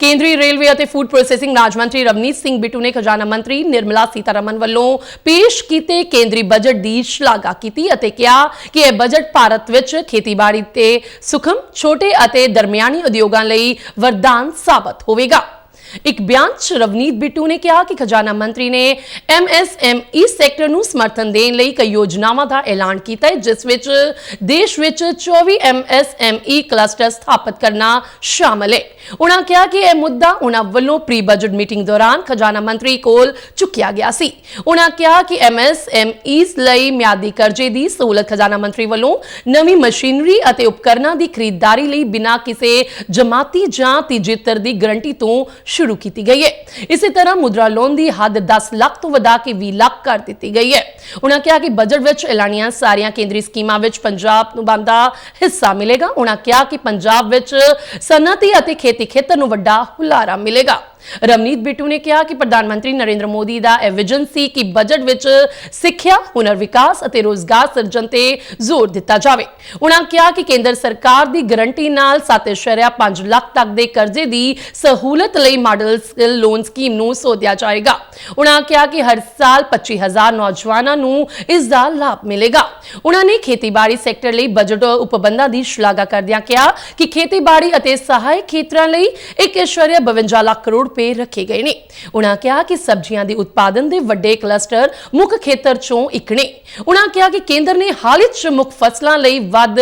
ਕੇਂਦਰੀ ਰੇਲਵੇ ਅਤੇ food processing ਰਾਜ ਮੰਤਰੀ ਰਵਨੀਤ ਸਿੰਘ ਬਿੱਟੂ ਨੇ ਖਜ਼ਾਨਾ ਮੰਤਰੀ ਨਿਰਮਲਾ ਸੀਤਾਰਮਨ ਵੱਲੋਂ ਪੇਸ਼ ਕੀਤੇ ਕੇਂਦਰੀ ਬਜਟ ਦੀ ਸ਼ਲਾਘਾ ਕੀਤੀ ਅਤੇ ਕਿਹਾ ਕਿ ਇਹ ਬਜਟ ਭਾਰਤ ਵਿੱਚ ਖੇਤੀਬਾੜੀ ਤੇ ਸੁਖਮ, ਛੋਟੇ ਅਤੇ ਦਰਮਿਆਨੀ ਉਦਯੋਗਾਂ ਲਈ ਵਰਦਾਨ ਸਾਬਤ ਹੋਵੇਗਾ। ਇੱਕ ਬਿਆਨ 'ਚ ਰਵਨੀਤ ਬਿੱਟੂ ਨੇ ਕਿਹਾ ਕਿ ਖਜ਼ਾਨਾ ਮੰਤਰੀ ਨੇ ਐਮਐਸਐਮਈ ਸੈਕਟਰ ਨੂੰ ਸਮਰਥਨ ਦੇਣ ਲਈ ਕਈ ਯੋਜਨਾਵਾਂ ਦਾ ਐਲਾਨ ਕੀਤਾ ਹੈ, ਜਿਸ ਵਿੱਚ ਦੇਸ਼ ਵਿੱਚ 24 ਐਮਐਸਐਮਈ ਕਲਸਟਰ ਸਥਾਪਿਤ ਕਰਨਾ ਸ਼ਾਮਲ ਹੈ। ਉਹਨਾਂ ਕਿਹਾ ਕਿ ਇਹ ਮੁੱਦਾ ਉਹਨਾਂ ਵੱਲੋਂ ਪ੍ਰੀ ਬਜਟ ਮੀਟਿੰਗ ਦੌਰਾਨ ਖਜ਼ਾਨਾ ਮੰਤਰੀ ਕੋਲ ਚੁੱਕਿਆ ਗਿਆ ਸੀ। ਉਹਨਾਂ ਕਿਹਾ ਕਿ ਐਮਐਸਐਮਈਜ਼ ਲਈ ਮਿਆਦੀ ਕਰਜ਼ੇ ਦੀ ਸਹੂਲਤ ਖਜ਼ਾਨਾ ਮੰਤਰੀ ਵੱਲੋਂ ਨਵੀਂ ਮਸ਼ੀਨਰੀ ਅਤੇ ਉਪਕਰਨਾਂ ਦੀ ਖਰੀਦਦਾਰੀ ਲਈ ਬਿਨਾਂ ਕਿਸੇ ਜਮਾਤੀ ਜਾਂ ਤੀਜੇਤਰ ਦੀ ਗਰੰਟੀ ਤੋਂ ਸ਼ੁਰੂ ਕੀਤੀ ਗਈ ਹੈ। ਇਸੇ ਤਰ੍ਹਾਂ ਮੁਦਰਾ ਲੋਨ ਦੀ ਹੱਦ 10 ਲੱਖ ਤੋਂ ਵਧਾ ਕੇ 20 ਲੱਖ ਕਰ ਦਿੱਤੀ ਗਈ ਹੈ। ਉਹਨਾਂ ਕਿਹਾ ਕਿ ਬਜਟ ਵਿੱਚ ਐਲਾਨੀਆਂ ਸਾਰੀਆਂ ਕੇਂਦਰੀ ਸਕੀਮਾਂ ਵਿੱਚ ਪੰਜਾਬ ਨੂੰ ਬੰਦਾ ਹਿੱਸਾ ਮਿਲੇਗਾ। ਉਹਨਾਂ ਕਿਹਾ ਕਿ ਪੰਜਾਬ ਵਿੱਚ ਸਨਅਤੀ ਅਤੇ ਖੇਤੀ ਖੇਤਰ ਨੂੰ ਵੱਡਾ ਹੁਲਾਰਾ ਮਿਲੇਗਾ। ਰਵਨੀਤ ਬਿੱਟੂ ਨੇ ਕਿਹਾ ਕਿ ਪ੍ਰਧਾਨ ਮੰਤਰੀ ਨਰਿੰਦਰ ਮੋਦੀ ਦਾ ਇਹ ਵਿਜ਼ਨ ਸੀ ਕਿ ਬਜਟ ਵਿੱਚ ਸਿੱਖਿਆ, ਹੁਨਰ ਵਿਕਾਸ ਅਤੇ ਰੋਜ਼ਗਾਰ ਸਿਰਜਣ ਤੇ ਜ਼ੋਰ ਦਿੱਤਾ ਜਾਵੇ। ਉਹਨਾਂ ਕਿਹਾ ਕਿ ਕੇਂਦਰ ਸਰਕਾਰ ਦੀ ਗਰੰਟੀ ਨਾਲ 7.5 ਲੱਖ ਤੱਕ ਦੇ ਕਰਜ਼ੇ ਦੀ ਸਹੂਲਤ ਲਈ ਮਾਡਲ ਸਕਿੱਲ ਲੋਨ ਸਕੀਮ ਨੂੰ ਸੋਧਿਆ ਜਾਏਗਾ। ਉਹਨਾਂ ਕਿਹਾ ਕਿ ਹਰ ਸਾਲ 25000 ਨੌਜਵਾਨਾਂ ਨੂੰ ਇਸ ਦਾ ਲਾਭ ਮਿਲੇਗਾ। ਉਹਨਾਂ ਨੇ ਖੇਤੀਬਾੜੀ ਸੈਕਟਰ ਲਈ ਬਜਟ ਉਪਬੰਧਾਂ ਦੀ ਸ਼ਲਾਘਾ ਕਰਦਿਆਂ ਕਿਹਾ ਕਿ ਖੇਤੀਬਾੜੀ ਅਤੇ ਸਹਾਇਕ ਖੇਤਰਾਂ ਲਈ 1.52 ਲੱਖ ਕਰੋੜ ਰੁਪਏ ਰੱਖੇ ਗਏ ਨੇ। ਉਹਨਾਂ ਕਿਹਾ ਕਿ ਸਬਜ਼ੀਆਂ ਦੇ ਉਤਪਾਦਨ ਦੇ ਵੱਡੇ ਕਲਸਟਰ ਮੁੱਖ ਖੇਤਰ ਚੋਂ ਇੱਕ ਨੇ। ਉਹਨਾਂ ਕਿਹਾ ਕਿ ਕੇਂਦਰ ਨੇ ਹਾਲ ਹੀ 'ਚ ਮੁੱਖ ਫਸਲਾਂ ਲਈ ਵੱਧ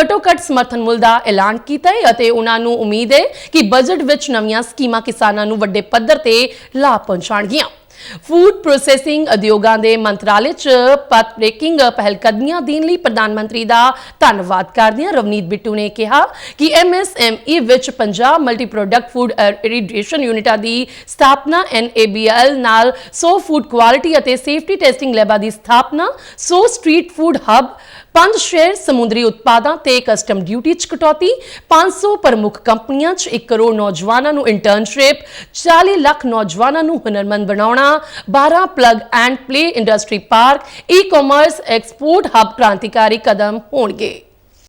ਘੱਟੋ-ਘੱਟ ਸਮਰਥਨ ਮੁੱਲ ਦਾ ਐਲਾਨ ਕੀਤਾ ਹੈ ਅਤੇ ਉਹਨਾਂ ਨੂੰ ਉਮੀਦ ਹੈ ਕਿ ਬਜਟ ਵਿੱਚ ਨਵੀਆਂ ਸਕੀਮਾਂ ਕਿਸਾਨਾਂ ਨੂੰ ਵੱਡੇ ਪੱਧਰ ਤੇ ਲਾਭ ਪਹੁੰਚਾਉਣਗੀਆਂ। ਫੂਡ ਪ੍ਰੋਸੈਸਿੰਗ ਉਦਯੋਗਾਂ ਦੇ ਮੰਤਰਾਲੇ 'ਚ ਪਤ ਬ੍ਰੇਕਿੰਗ ਪਹਿਲਕਦਮੀਆਂ ਦੇਣ ਲਈ ਪ੍ਰਧਾਨ ਮੰਤਰੀ ਦਾ ਧੰਨਵਾਦ ਕਰਦਿਆਂ ਰਵਨੀਤ ਬਿੱਟੂ ਨੇ ਕਿਹਾ ਕਿ ਐਮਐਸਐਮਈ ਵਿੱਚ Punjab multi product food irradiation ਯੂਨਿਟਾਂ ਦੀ ਸਥਾਪਨਾ ਐਨਏਬੀਐਲ ਨਾਲ 100 ਫੂਡ ਕੁਆਲਿਟੀ ਅਤੇ ਸੇਫਟੀ ਟੈਸਟਿੰਗ ਲੈਬਾਂ ਦੀ ਸਥਾਪਨਾ 100 ਸਟਰੀਟ ਫੂਡ ਹੱਬ ਪੰਜ ਸ਼ੇਅਰ ਸਮੁੰਦਰੀ ਉਤਪਾਦਾਂ ਤੇ ਕਸਟਮ ਡਿਊਟੀ 'ਚ ਕਟੌਤੀ 500 ਪ੍ਰਮੁੱਖ ਕੰਪਨੀਆਂ 'ਚ 1 ਕਰੋੜ ਨੌਜਵਾਨਾਂ ਨੂੰ ਇੰਟਰਨਸ਼ਿਪ 40 ਲੱਖ ਨੌਜਵਾਨਾਂ ਨੂੰ ਹੁਨਰਮੰਦ ਬਣਾਉਣਾ 12 plug and play industry park e-commerce export hub ਕ੍ਰਾਂਤੀਕਾਰੀ ਕਦਮ ਹੋਣਗੇ।